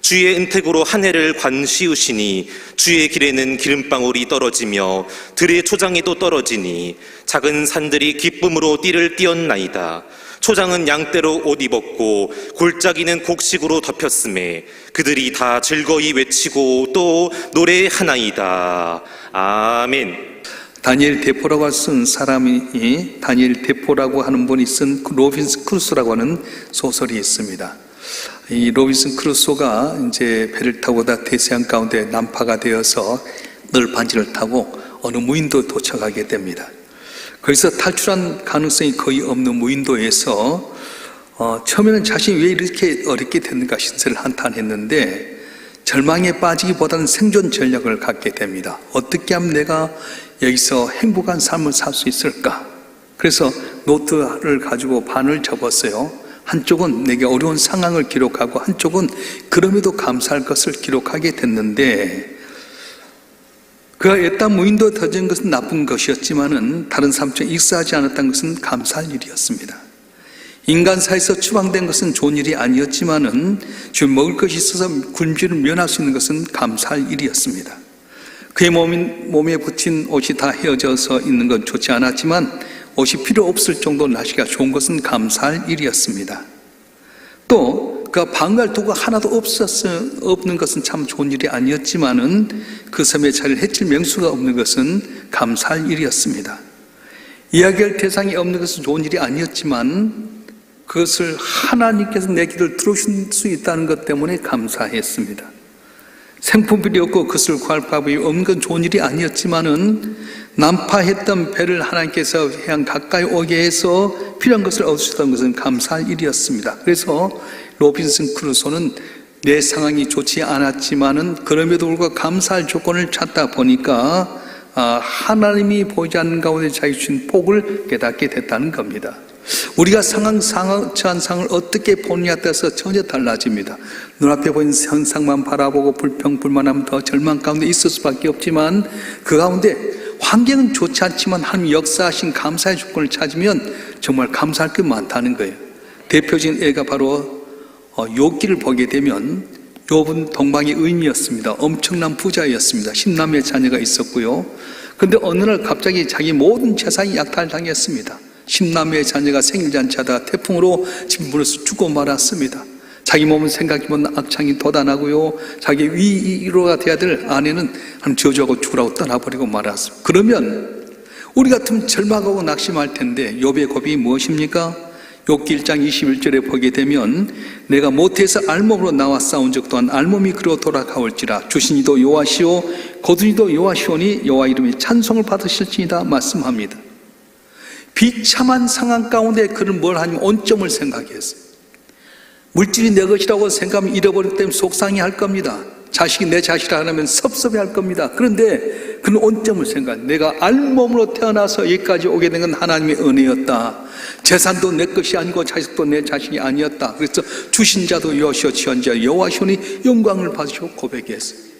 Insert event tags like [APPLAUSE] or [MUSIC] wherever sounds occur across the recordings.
주의 은택으로 한 해를 관시우시니 주의 길에는 기름방울이 떨어지며 들의 초장에도 떨어지니 작은 산들이 기쁨으로 띠를 띄었나이다. 초장은 양떼로 옷 입었고 골짜기는 곡식으로 덮였음에 그들이 다 즐거이 외치고 또 노래하나이다. 아멘. 다니엘 대포라고 쓴 사람이 다니엘 대포라고 하는 분이 쓴 로빈스 크루소라고 하는 소설이 있습니다. 이 로빈슨 크루소가 이제 배를 타고 다 대서양 가운데 난파가 되어서 늘 반지를 타고 어느 무인도 도착하게 됩니다. 거기서 탈출한 가능성이 거의 없는 무인도에서 어, 처음에는 자신이 왜 이렇게 어렵게 됐는가 신세를 한탄했는데 절망에 빠지기보다는 생존 전략을 갖게 됩니다. 어떻게 하면 내가 여기서 행복한 삶을 살 수 있을까? 그래서 노트를 가지고 반을 접었어요. 한쪽은 내게 어려운 상황을 기록하고 한쪽은 그럼에도 감사할 것을 기록하게 됐는데 그가 애딴 무인도에 터진 것은 나쁜 것이었지만은 다른 사람처럼 익사하지 않았다는 것은 감사할 일이었습니다. 인간 사에서 추방된 것은 좋은 일이 아니었지만은 지금 먹을 것이 있어서 굶주를 면할 수 있는 것은 감사할 일이었습니다. 그의 몸, 몸에 붙인 옷이 다 헤어져서 있는 건 좋지 않았지만 옷이 필요 없을 정도로 날씨가 좋은 것은 감사할 일이었습니다. 또 그가 방갈 도구 하나도 없었 없는 것은 참 좋은 일이 아니었지만은 그 섬에 자리를 해칠 명수가 없는 것은 감사할 일이었습니다. 이야기할 대상이 없는 것은 좋은 일이 아니었지만 그것을 하나님께서 내 길을 들어주실 수 있다는 것 때문에 감사했습니다. 생품필이 없고 그것을 구할 방법이 없는 건 좋은 일이 아니었지만은 난파했던 배를 하나님께서 해안 가까이 오게 해서 필요한 것을 얻으셨던 것은 감사할 일이었습니다. 그래서 로빈슨 크루소는 내 상황이 좋지 않았지만은 그럼에도 불구하고 감사할 조건을 찾다 보니까 아, 하나님이 보이지 않는 가운데 자기 주신 복을 깨닫게 됐다는 겁니다. 우리가 상황, 상황, 처한 상을 어떻게 보느냐에 따라서 전혀 달라집니다. 눈앞에 보이는 현상만 바라보고 불평, 불만하면 더 절망 가운데 있을 수밖에 없지만 그 가운데 환경은 좋지 않지만 하나님 역사하신 감사의 조건을 찾으면 정말 감사할 게 많다는 거예요. 대표적인 애가 바로 어, 욥기를 보게 되면 욥은 동방의 의미였습니다. 엄청난 부자였습니다. 십남의 자녀가 있었고요. 근데 어느 날 갑자기 자기 모든 재산이 약탈당했습니다. 십남의 자녀가 생일잔치하다가 태풍으로 짐부려서 죽고 말았습니다. 자기 몸은 생각해보면 악창이 돋아나고요. 자기 위로가 돼야 될 아내는 한 저주하고 죽으라고 떠나버리고 말았습니다. 그러면 우리 같으면 절망하고 낙심할 텐데 욥의 고백이 무엇입니까? 욥기 1장 21절에 보게 되면 내가 모태에서 알몸으로 나와 싸운 적 또한 알몸이 그로 돌아가올지라 주신이도 여호와시오 거두니도 여호와시오니 여호와 이름의 찬송을 받으실지니다 말씀합니다. 비참한 상황 가운데 그는 뭘 하냐면 온점을 생각했어요. 물질이 내 것이라고 생각하면 잃어버리기 때문에 속상해 할 겁니다. 자식이 내 자식이라 하면 섭섭해 할 겁니다. 그런데 그는 온점을 생각, 내가 알몸으로 태어나서 여기까지 오게 된 건 하나님의 은혜였다. 재산도 내 것이 아니고 자식도 내 자식이 아니었다. 그래서 주신 자도 여호시오 지원자 여호와시오니 영광을 받으시고 고백했어요.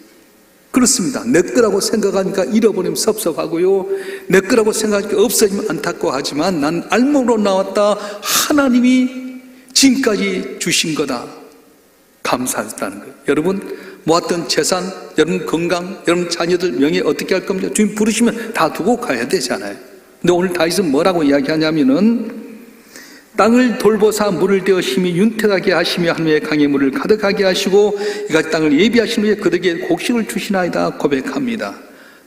그렇습니다. 내 거라고 생각하니까 잃어버리면 섭섭하고요. 내 거라고 생각하니까 없어지면 안타까워하지만 난 알몸으로 나왔다. 하나님이 지금까지 주신 거다. 감사했다는 거예요. 여러분, 모았던 재산, 여러분 건강, 여러분 자녀들 명예 어떻게 할 겁니까? 주님 부르시면 다 두고 가야 되잖아요. 근데 오늘 다윗은 뭐라고 이야기하냐면은 땅을 돌보사 물을 대어 힘이 윤택하게 하시며 하나님의 강의 물을 가득하게 하시고 이같이 땅을 예비하신 후에 그들에게 곡식을 주시나이다 고백합니다.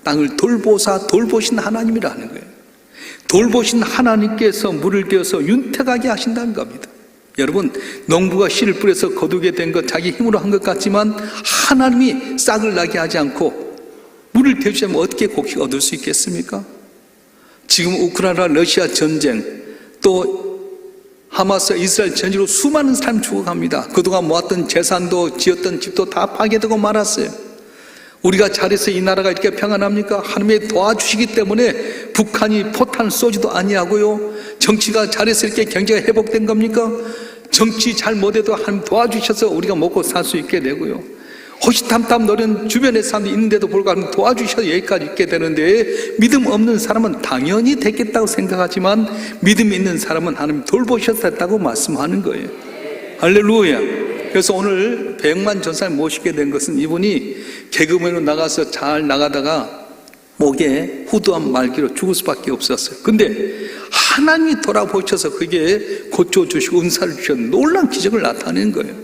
땅을 돌보사 돌보신 하나님이라는 거예요. 돌보신 하나님께서 물을 대어서 윤택하게 하신다는 겁니다. 여러분, 농부가 씨를 뿌려서 거두게 된 것 자기 힘으로 한 것 같지만 하나님이 싹을 나게 하지 않고 물을 대주시면 어떻게 곡식 얻을 수 있겠습니까? 지금 우크라이나 러시아 전쟁 또 하마스 이스라엘 전지로 수많은 사람이 죽어갑니다. 그동안 모았던 재산도 지었던 집도 다 파괴되고 말았어요. 우리가 잘해서 이 나라가 이렇게 평안합니까? 하나님의 도와주시기 때문에 북한이 포탄 쏘지도 아니하고요. 정치가 잘해서 이렇게 경제가 회복된 겁니까? 정치 잘 못해도 하나님 도와주셔서 우리가 먹고 살 수 있게 되고요. 호시탐탐 노는 주변에 사람들이 있는데도 불구하고 도와주셔서 여기까지 있게 되는데 믿음 없는 사람은 당연히 됐겠다고 생각하지만 믿음 있는 사람은 하나님 돌보셨다고 말씀하는 거예요. 할렐루야. 그래서 오늘 백만 전사를 모시게 된 것은 이분이 개그맨으로 나가서 잘 나가다가 목에 후두한 말기로 죽을 수밖에 없었어요. 근데 하나님이 돌아보셔서 그게 고쳐주시고 은사를 주셔서 놀란 기적을 나타낸 거예요.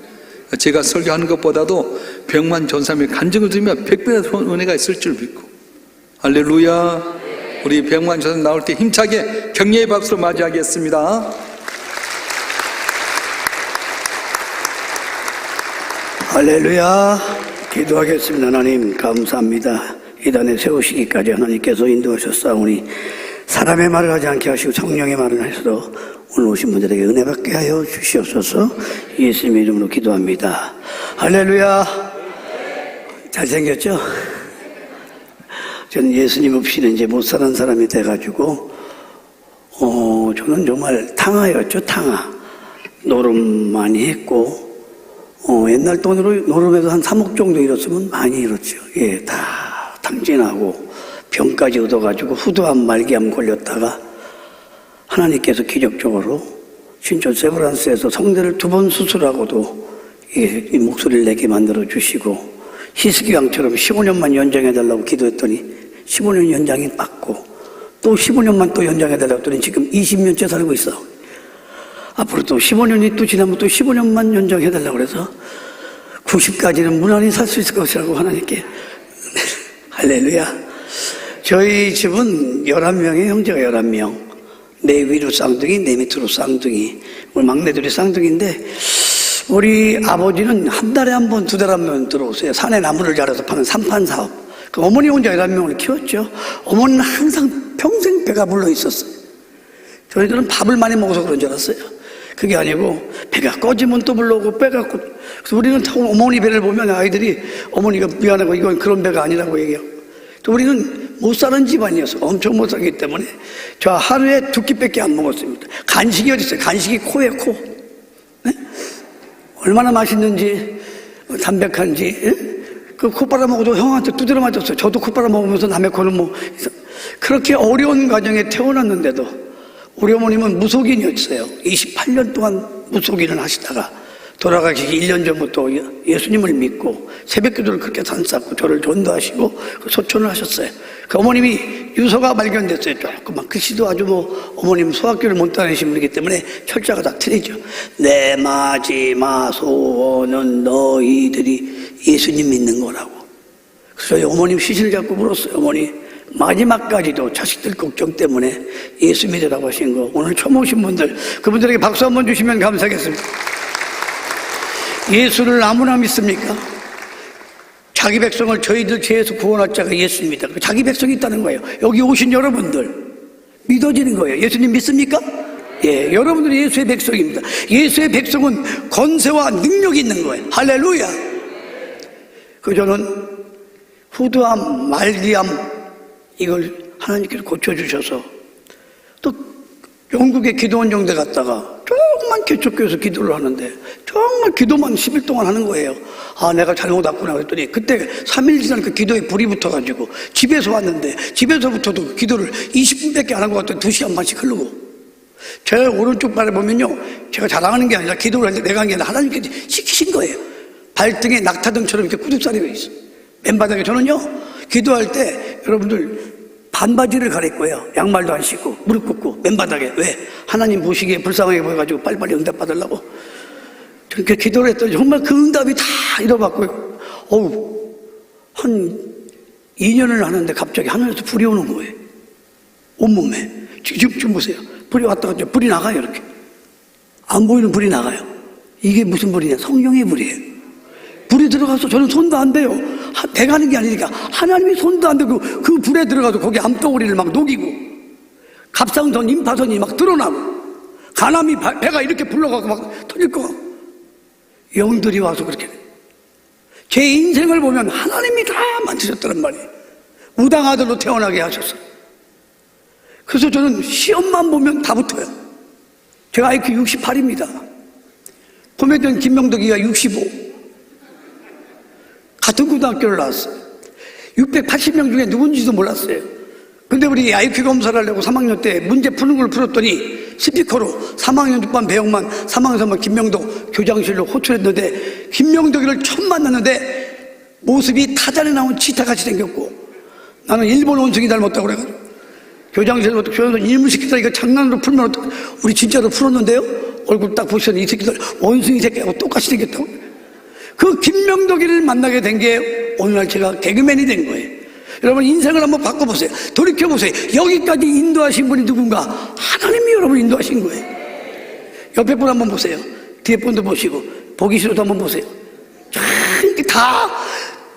제가 설교하는 것보다도 백만 전사님의 간증을 들으면 백배의 은혜가 있을 줄 믿고 할렐루야 우리 백만 전사 나올 때 힘차게 격려의 박수로 맞이하겠습니다 할렐루야. 기도하겠습니다. 하나님, 감사합니다. 이 단에 세우시기까지 하나님께서 인도하셨사오니 사람의 말을 하지 않게 하시고 성령의 말을 하셔서 오늘 오신 분들에게 은혜 받게 하여 주시옵소서 예수님의 이름으로 기도합니다. 할렐루야. 잘생겼죠? 저는 예수님 없이는 이제 못 사는 사람이 돼가지고, 어, 저는 정말 탕아였죠, 탕아. 노름 많이 했고, 어, 옛날 돈으로 노름에서 한 3억 정도 잃었으면 많이 잃었죠. 예, 다 탕진하고 병까지 얻어가지고 후두암 말기암 걸렸다가 하나님께서 기적적으로 신촌 세브란스에서 성대를 두 번 수술하고도 예, 이 목소리를 내게 만들어 주시고 히스기 왕처럼 15년만 연장해 달라고 기도했더니 15년 연장이 받고 또 15년만 또 연장해 달라고 했더니 지금 20년째 살고 있어. 앞으로 또 15년이 또 지나면 또 15년만 연장해 달라고 그래서 90까지는 무난히 살 수 있을 것이라고 하나님께 [LAUGHS] 할렐루야. 저희 집은 11명의 형제가 11명. 내 위로 쌍둥이, 내 밑으로 쌍둥이. 우리 막내들이 쌍둥이인데, 우리 아버지는 한 달에 한 번, 두 달에 한 번 들어오세요. 산에 나무를 자라서 파는 산판 사업. 그 어머니 혼자 11명을 키웠죠. 어머니는 항상 평생 배가 불러 있었어요. 저희들은 밥을 많이 먹어서 그런 줄 알았어요. 그게 아니고 배가 꺼지면 또 불러오고 배가 꺼. 그래서 우리는 참 어머니 배를 보면 아이들이 어머니가 미안하고 이건 그런 배가 아니라고 얘기하고. 또 우리는 못 사는 집안이어서 엄청 못 살기 때문에 저 하루에 두 끼밖에 안 먹었습니다. 간식이 어디 있어요? 간식이 코에 코. 네? 얼마나 맛있는지 어, 담백한지 예? 그코 빨아먹어도 형한테 두드려 맞았어요. 저도 코 빨아먹으면서 남의 코는 뭐 그렇게 어려운 가정에 태어났는데도 우리 어머님은 무속인이었어요. 28년 동안 무속인을 하시다가 돌아가시기 1년 전부터 예수님을 믿고 새벽 기도를 그렇게 산쌌고 저를 전도하시고 그 소천을 하셨어요. 그 어머님이 유서가 발견됐어요. 조금만 글씨도 아주 뭐 어머님 소학교를 못 다니신 분이기 때문에 철자가 다 틀리죠. 내 마지막 소원은 너희들이 예수님 믿는 거라고. 그래서 저희 어머님 시신을 잡고 물었어요. 어머니 마지막까지도 자식들 걱정 때문에 예수 믿으라고 하신 거 오늘 처음 오신 분들 그분들에게 박수 한번 주시면 감사하겠습니다. 예수를 아무나 믿습니까? 자기 백성을 저희들 죄에서 구원할 자가 예수입니다. 자기 백성이 있다는 거예요. 여기 오신 여러분들 믿어지는 거예요. 예수님 믿습니까? 예, 여러분들이 예수의 백성입니다. 예수의 백성은 건세와 능력이 있는 거예요. 할렐루야. 그 저는 후두암, 말기암 이걸 하나님께서 고쳐주셔서 또 영국의 기도원 정대 갔다가 조금만 개척교에서 기도를 하는데 정말 기도만 10일 동안 하는 거예요. 아, 내가 잘못 왔구나 그랬더니 그때 3일 지난 그 기도에 불이 붙어가지고 집에서 왔는데 집에서부터도 기도를 20분밖에 안 한 것 같더니 2시간 반씩 흐르고 제 오른쪽 발에 보면요. 제가 자랑하는 게 아니라 기도를 할 때 내가 한 게 아니라 하나님께서 시키신 거예요. 발등에 낙타등처럼 이렇게 꾸둑살이가 있어. 맨바닥에 저는요. 기도할 때 여러분들 반바지를 갈아입고요. 양말도 안 신고 무릎 꿇고 맨바닥에 왜? 하나님 보시기에 불쌍하게 보여가지고 빨리빨리 응답 받으려고 그렇게 기도를 했더니 정말 그 응답이 다 이뤄봤고요. 어우 한 2년을 하는데 갑자기 하늘에서 불이 오는 거예요. 온몸에 지금, 지금 보세요. 불이 왔다가 이제 불이 나가요 이렇게 안 보이는 불이 나가요. 이게 무슨 불이냐? 성령의 불이에요. 불이 들어가서 저는 손도 안 내가 하는 게 아니니까 하나님이 손도 안 되고 그 불에 들어가서 거기 암덩어리를 막 녹이고 갑상선, 임파선이 막 드러나고 가남이 바- 배가 이렇게 불러가고 막 터질 거 같고 영들이 와서 그렇게 돼. 제 인생을 보면 하나님이 다 만드셨다는 말이에요. 무당 아들로 태어나게 하셨어요. 그래서 저는 시험만 보면 다 붙어요. 제가 IQ 68입니다. 코미디언 김명덕이가 65. 같은 고등학교를 나왔어요. 680명 중에 누군지도 몰랐어요. 근데 우리 IQ 검사를 하려고 3학년 때 문제 푸는 걸 풀었더니 스피커로 3학년 6반 배영만 3학년 3반 김명덕 교장실로 호출했는데 김명덕이를 처음 만났는데 모습이 타잔에 나온 치타같이 생겼고 나는 일본 원숭이 닮았다고 그래가지고 교장실부터 교장선 일무시키다 이거 장난으로 풀면 어떡 우리 진짜로 풀었는데요? 얼굴 딱 보시더니 이 새끼들 원숭이 새끼하고 똑같이 생겼다고. 그 김명덕이를 만나게 된 게 오늘날 제가 개그맨이 된 거예요 여러분 인생을 한번 바꿔보세요. 돌이켜보세요. 여기까지 인도하신 분이 누군가? 하나님이 여러분 인도하신 거예요. 옆에 분 한번 보세요. 뒤에 분도 보시고 보기 싫어도 한번 보세요. 다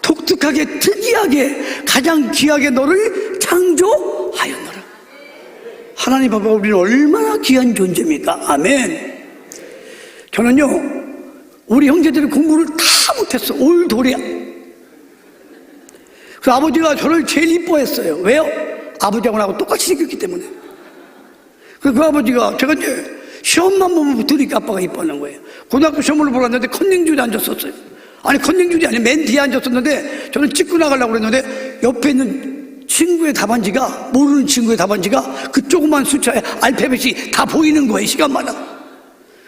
독특하게 특이하게 가장 귀하게 너를 창조하였노라. 하나님 아빠 우리는 얼마나 귀한 존재입니까? 아멘. 저는요 우리 형제들이 공부를 다 못했어. 올 돌이야 그 아버지가 저를 제일 이뻐했어요 왜요? 아버지하고 나하고 똑같이 생겼기 때문에 그, 그 아버지가 제가 이제 시험만 보면 들으니까 아빠가 이뻐하는 거예요. 고등학교 시험을 보러 왔는데 컨닝줄에 앉았었어요. 아니 컨닝줄이 아니라 맨 뒤에 앉았었는데 저는 찍고 나가려고 그랬는데 옆에 있는 친구의 답안지가 모르는 친구의 답안지가 그 조그만 숫자에 알파벳이 다 보이는 거예요 시간마다.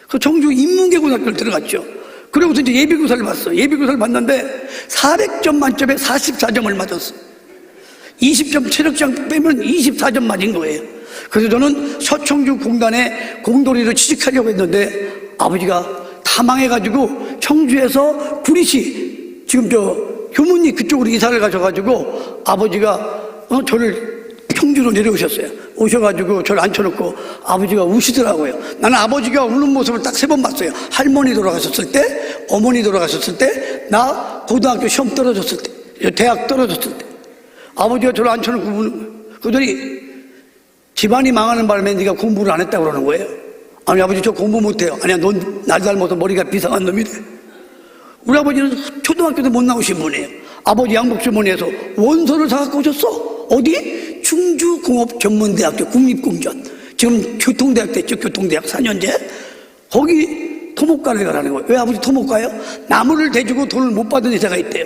그 청주 인문계 고등학교를 들어갔죠. 그러고서 이제 예비고사를 봤어. 예비고사를 봤는데 400점 만점에 44점을 맞았어. 20점 체력장 빼면 24점 맞은 거예요. 그래서 저는 서청주 공단에 공돌이로 취직하려고 했는데 아버지가 다 망해가지고 청주에서 구리시 지금 저 교문리 그쪽으로 이사를 가셔가지고 아버지가 어, 저를 청주로 내려오셨어요. 오셔가지고 저를 앉혀놓고 아버지가 우시더라고요. 나는 아버지가 우는 모습을 딱 세 번 봤어요. 할머니 돌아가셨을 때, 어머니 돌아가셨을 때, 나 고등학교 시험 떨어졌을 때, 대학 떨어졌을 때. 아버지가 저를 앉혀놓고 우는 거예요. 그들이 집안이 망하는 바람에 네가 공부를 안 했다고 그러는 거예요. 아니 아버지 저 공부 못해요. 아니야 넌 날 닮아서 머리가 비상한 놈이 래. 우리 아버지는 초등학교도 못 나오신 분이에요. 아버지 양복주머니에서 원서를 사갖고 오셨어. 어디? 충주공업전문대학교 국립공전. 지금 교통대학 됐죠. 교통대학 4년제. 거기 토목과를 가라는 거예요. 왜 아버지 토목과요? 나무를 대주고 돈을 못 받은 회사가 있대요.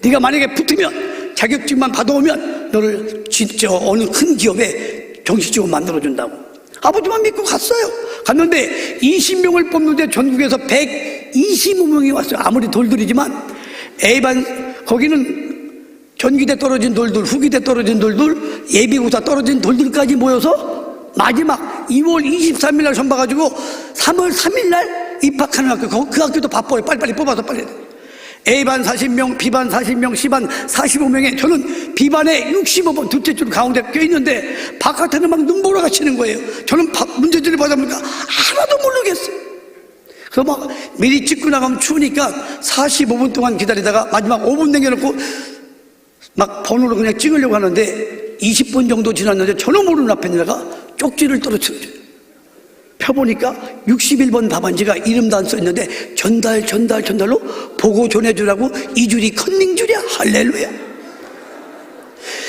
네가 만약에 붙으면 자격증만 받아오면 너를 진짜 어느 큰 기업에 정식직으로 만들어준다고. 아버지만 믿고 갔어요. 갔는데 20명을 뽑는데 전국에서 125명이 왔어요. 아무리 돌들이지만 A반 거기는 전기대 떨어진 돌들, 후기대 떨어진 돌들, 예비고사 떨어진 돌들까지 모여서 마지막 2월 23일 날 선봐 가지고 3월 3일 날 입학하는 학교 그- 그 학교도 바빠요. 빨리빨리 뽑아서 빨리. A반 40명, B반 40명, C반 45명에 저는 B반에 65번 둘째 줄 가운데 껴 있는데 바깥에는 막 눈보라 가 치는 거예요. 저는 바- 문제지를 받아보니까 하나도 모르겠어요. 그래서 막 미리 찍고 나가면 추우니까 45분 동안 기다리다가 마지막 5분 남겨놓고 막 번호로 그냥 찍으려고 하는데 20분 정도 지났는데 전혀 모르는 앞에 내가 쪽지를 떨어뜨려줘요. 펴보니까 61번 답안지가 이름도 안 써있는데 전달 전달 전달로 보고 전해주라고 이 줄이 컨닝 줄이야. 할렐루야.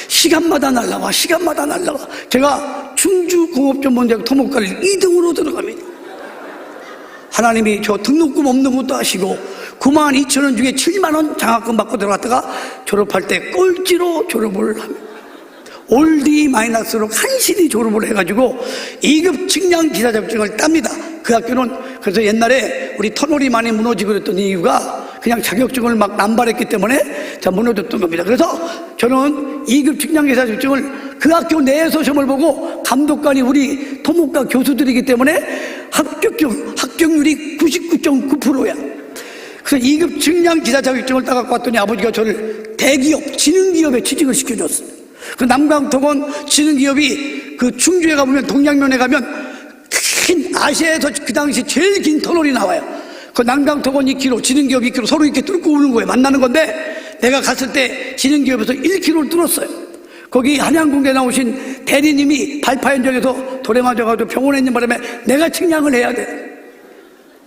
시간마다 날라와 시간마다 날라와. 제가 충주공업전문대학 토목과를 2등으로 들어갑니다. 하나님이 저 등록금 없는 것도 아시고 9만 2천 원 중에 7만 원 장학금 받고 들어갔다가 졸업할 때 꼴찌로 졸업을 합니다 올디 마이너스로 간신히 졸업을 해가지고 2급 측량 기사 자격증을 땁니다. 그 학교는 그래서 옛날에 우리 터널이 많이 무너지고 그랬던 이유가 그냥 자격증을 막 남발했기 때문에 자 무너졌던 겁니다. 그래서 저는 2급 측량 기사 자격증을 그 학교 내에서 시험을 보고 감독관이 우리 토목과 교수들이기 때문에 합격률 합격률이 99.9%야. 그래서 2급 측량 기사 자격증을 따갖고 왔더니 아버지가 저를 대기업 지능기업에 취직을 시켜줬어요. 그 남강토건 지능기업이 그 충주에 가보면 동양면에 가면 큰 아시아에서 그 당시 제일 긴 터널이 나와요. 그 남강토건 2km, 지능기업 2km 서로 이렇게 뚫고 오는 거예요. 만나는 건데 내가 갔을 때 지능기업에서 1km를 뚫었어요. 거기 한양궁대 나오신 대리님이 발파 현장에서 돌에 맞아가지고 병원에 있는 바람에 내가 측량을 해야 돼.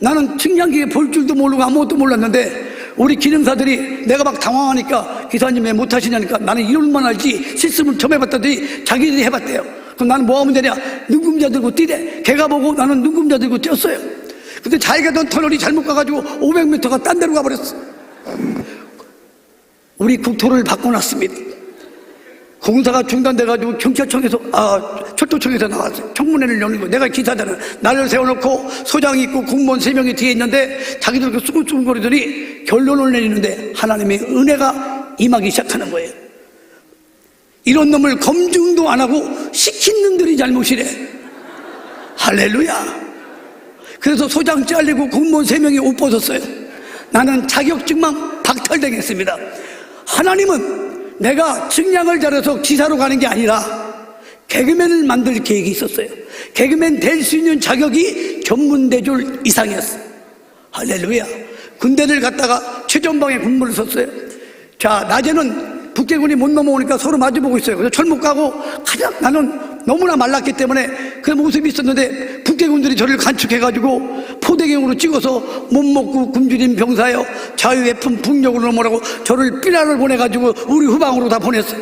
나는 측량기에 볼 줄도 모르고 아무것도 몰랐는데 우리 기능사들이 내가 막 당황하니까 기사님 왜 못하시냐니까 나는 이론만 알지 시스템을 처음 해봤더니 자기들이 해봤대요. 그럼 나는 뭐 하면 되냐? 눈금자 들고 뛰래. 걔가 보고 나는 눈금자 들고 뛰었어요. 근데 자기가 던 터널이 잘못 가가지고 500m가 딴 데로 가버렸어. 우리 국토를 바꿔놨습니다. 공사가 중단돼가지고 경찰청에서 아 철도청에서 나왔어요. 청문회를 여는 거. 내가 기사잖아. 나를 세워놓고 소장 있고 공무원 세 명이 뒤에 있는데 자기들 그 수근수근거리더니 결론을 내리는데 하나님의 은혜가 임하기 시작하는 거예요. 이런 놈을 검증도 안 하고 시킨 놈들이 잘못이래. 할렐루야. 그래서 소장 잘리고 공무원 세 명이 옷 벗었어요. 나는 자격증만 박탈되겠습니다. 하나님은 내가 측량을 잘해서 기사로 가는 게 아니라 개그맨을 만들 계획이 있었어요. 개그맨 될 수 있는 자격이 전문대졸 이상이었어. 할렐루야. 군대를 갔다가 최전방에 군무를 섰어요. 자, 낮에는 북대군이 못 넘어오니까 서로 마주보고 있어요. 그래서 철못 가고 가장 나는 너무나 말랐기 때문에 그 모습이 있었는데 북대군들이 저를 간축해가지고 포대경으로 찍어서 못 먹고 굶주린 병사여 자유의 품 북녘으로 넘어라고 저를 삐라를 보내가지고 우리 후방으로 다 보냈어요.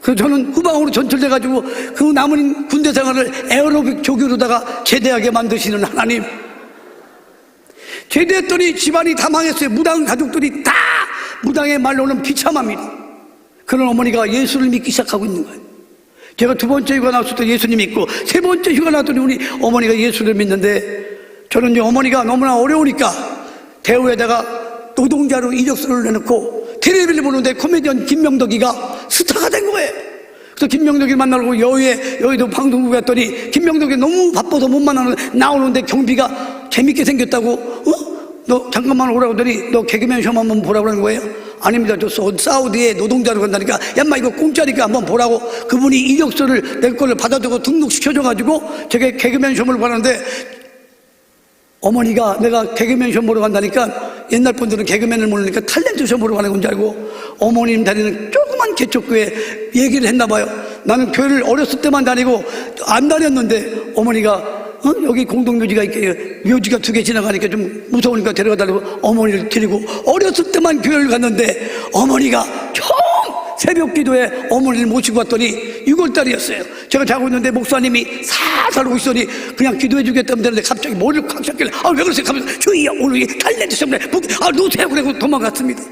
그래서 저는 후방으로 전철돼가지고 그 남은 군대 생활을 에어로빅 조교로다가 제대하게 만드시는 하나님. 제대했더니 집안이 다 망했어요. 무당 가족들이 다 무당의 말로는 비참합니다. 그런 어머니가 예수를 믿기 시작하고 있는 거예요. 제가 두 번째 휴가 나왔을 때 예수님 믿고 세 번째 휴가 나왔더니 우리 어머니가 예수를 믿는데 저는 이제 어머니가 너무나 어려우니까 대우에다가 노동자로 이력서를 내놓고 텔레비를 보는데 코미디언 김명덕이가 스타가 된 거예요. 그래서 김명덕이 만나고 여의에 여의도 방송국에 갔더니 김명덕이 너무 바빠서 못 만나는 나오는데 경비가 재밌게 생겼다고 어? 너 잠깐만 오라고 하더니 너 개그맨 시험 한번 보라고 그러는 거예요? 아닙니다. 저 사- 사우디에 노동자로 간다니까 야마 이거 공짜니까 한번 보라고 그분이 이력서를 내 걸로 받아두고 등록시켜줘가지고 저게 개그맨 시험을 보는데 어머니가 내가 개그맨 시험 보러 간다니까 옛날 분들은 개그맨을 모르니까 탤런트 시험 보러 가는 건 줄 알고 어머님 다니는 조그만 개척교회 얘기를 했나 봐요. 나는 교회를 어렸을 때만 다니고 안 다녔는데 어머니가 어? 여기 공동묘지가 있게 묘지가 두 개 지나가니까 좀 무서우니까 데려가 달라고 어머니를 데리고 어렸을 때만 교회를 갔는데 어머니가 총 새벽 기도에 어머니를 모시고 왔더니 6월달이었어요. 제가 자고 있는데 목사님이 살살 오시더니 그냥 기도해 주겠다면 되는데 갑자기 머리를 콱 잡길래 아 왜 그러세요? 하면서 주희야 오늘 시험에 아 노세요 그래고 도망갔습니다.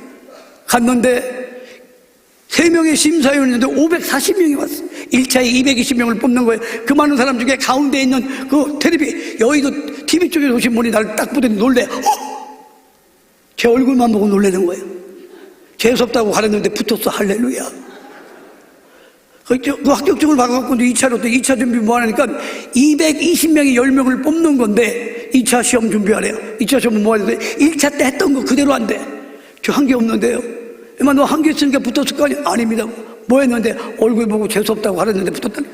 갔는데 세 명의 심사위원인데 540명이 왔어. 1차에 220명을 뽑는 거예요. 그 많은 사람 중에 가운데 있는 그 텔레비, 여의도 TV 쪽에 오신 분이 나를 딱 보더니 놀래. 어? 제 얼굴만 보고 놀라는 거예요. 재수없다고 가렸는데 붙었어. 할렐루야. 그, 저- 그 합격증을 받아갖고 이제 2차로 또 2차 준비 뭐 하니까 220명이 10명을 뽑는 건데 2차 시험 준비하래요. 2차 시험은 뭐 하는데 1차 때 했던 거 그대로 안 돼. 저 한 게 없는데요. 너 한 개 있으니까 붙었을 거 아니야? 아닙니다. 뭐 했는데 얼굴 보고 재수없다고 가렸는데 붙었다니.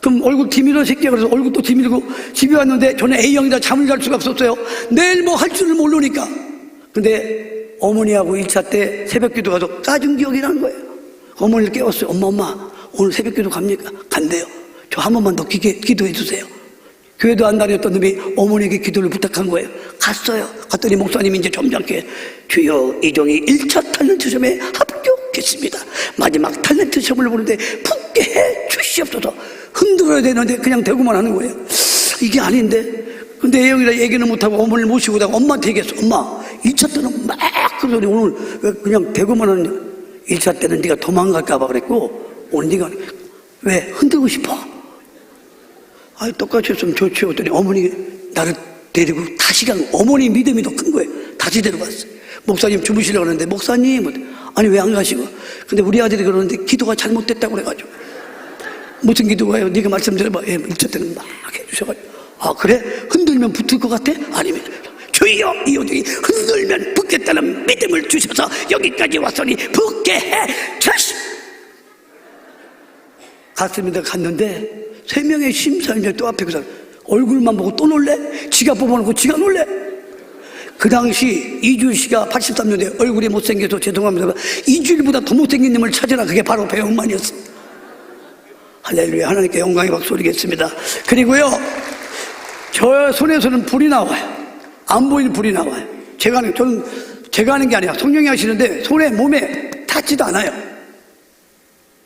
그럼 얼굴 디밀어 새끼야 그래서 얼굴 또 디밀고 집에 왔는데 저는 A형이라 잠을 잘 수가 없었어요. 내일 뭐 할 줄을 모르니까. 근데 어머니하고 1차 때 새벽 기도 가서 까준 기억이 난 거예요. 어머니를 깨웠어요. 엄마, 엄마, 오늘 새벽 기도 갑니까? 간대요. 저 한 번만 더 기게, 기도해 주세요. 교회도 안 다녔던 놈이 어머니에게 기도를 부탁한 거예요. 갔어요. 갔더니 목사님이 이제 점잖게 주여 이종이 1차 탤런트 시험에 합 격했습니다. 마지막 탤런트 시험을 보는데 붙게 해 주시옵소서. 흔들어야 되는데 그냥 대고만 하는 거예요. 이게 아닌데. 근데 애영이라 얘기는 못하고 어머니를 모시고 다가 엄마한테 얘기했어. 엄마, 1차 때는 막 그러더니 오늘 왜 그냥 대고만 하느냐. 1차 때는 네가 도망갈까봐 그랬고 오늘 네가 왜 흔들고 싶어? 아 똑같이 했으면 좋지 했더니 어머니 나를 데리고 다시 간 어머니 믿음이 더 큰 거예요. 다시 데려갔어요. 목사님 주무시려고 하는데 목사님 아니 왜 안 가시고 근데 우리 아들이 그러는데 기도가 잘못됐다고 그래가지고 무슨 기도가요? 네가 말씀 들어봐. 예, 일차 때는 막 해주셔가지고 아 그래? 흔들면 붙을 것 같아? 아니면 주여 이 요정이 흔들면 붙겠다는 믿음을 주셔서 여기까지 왔으니 붙게 해 주시 갔습니다. 갔는데 세 명의 심사위원이 또 앞에 그서 얼굴만 보고 또 놀래? 지가 뽑아놓고 지가 놀래? 그 당시 이주일 씨가 83년에 얼굴이 못생겨서 죄송합니다. 이주일보다 더 못생긴 놈을 찾으라. 그게 바로 배영만이었습니다. 할렐루야. 하나님께 영광의 박수 드리겠습니다. 그리고요, 저 손에서는 불이 나와요. 안 보이는 불이 나와요. 제가 하는, 저는 제가 하는 게 아니라 성령이 하시는데 손에 몸에 닿지도 않아요.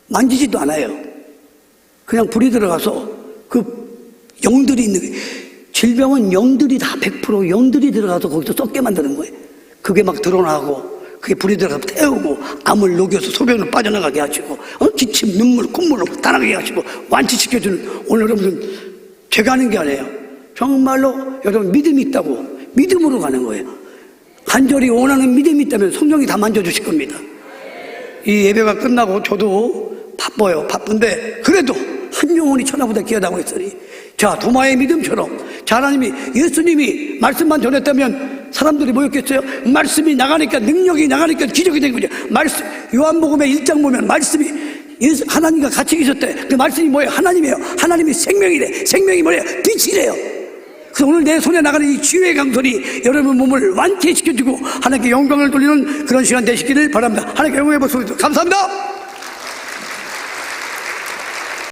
만지지도 않아요. 그냥 불이 들어가서 그 영들이 있는 거예요. 질병은 영들이 다 100% 영들이 들어가서 거기서 썩게 만드는 거예요. 그게 막 드러나고 그게 불이 들어가서 태우고 암을 녹여서 소변을 빠져나가게 하시고 어? 기침, 눈물, 콧물로 다 나가게 하시고 완치시켜주는 오늘 여러분 제가 하는 게 아니에요. 정말로 여러분 믿음이 있다고 믿음으로 가는 거예요. 간절히 원하는 믿음이 있다면 성령이 다 만져주실 겁니다. 이 예배가 끝나고 저도 바빠요. 바쁜데 그래도 한 영혼이 천하보다 귀하다고 했으니 자 도마의 믿음처럼 자 하나님이 예수님이 말씀만 전했다면 사람들이 뭐였겠어요? 말씀이 나가니까 능력이 나가니까 기적이 된 거죠. 말씀 요한복음의 1장 보면 말씀이 예수 하나님과 같이 계셨대. 그 말씀이 뭐예요? 하나님이에요. 하나님이 생명이래. 생명이 뭐예요? 빛이래요. 그래서 오늘 내 손에 나가는 이 치유의 강선이 여러분 몸을 완쾌시켜주고 하나님께 영광을 돌리는 그런 시간 되시기를 바랍니다. 하나님께 영광의 박수 감사합니다.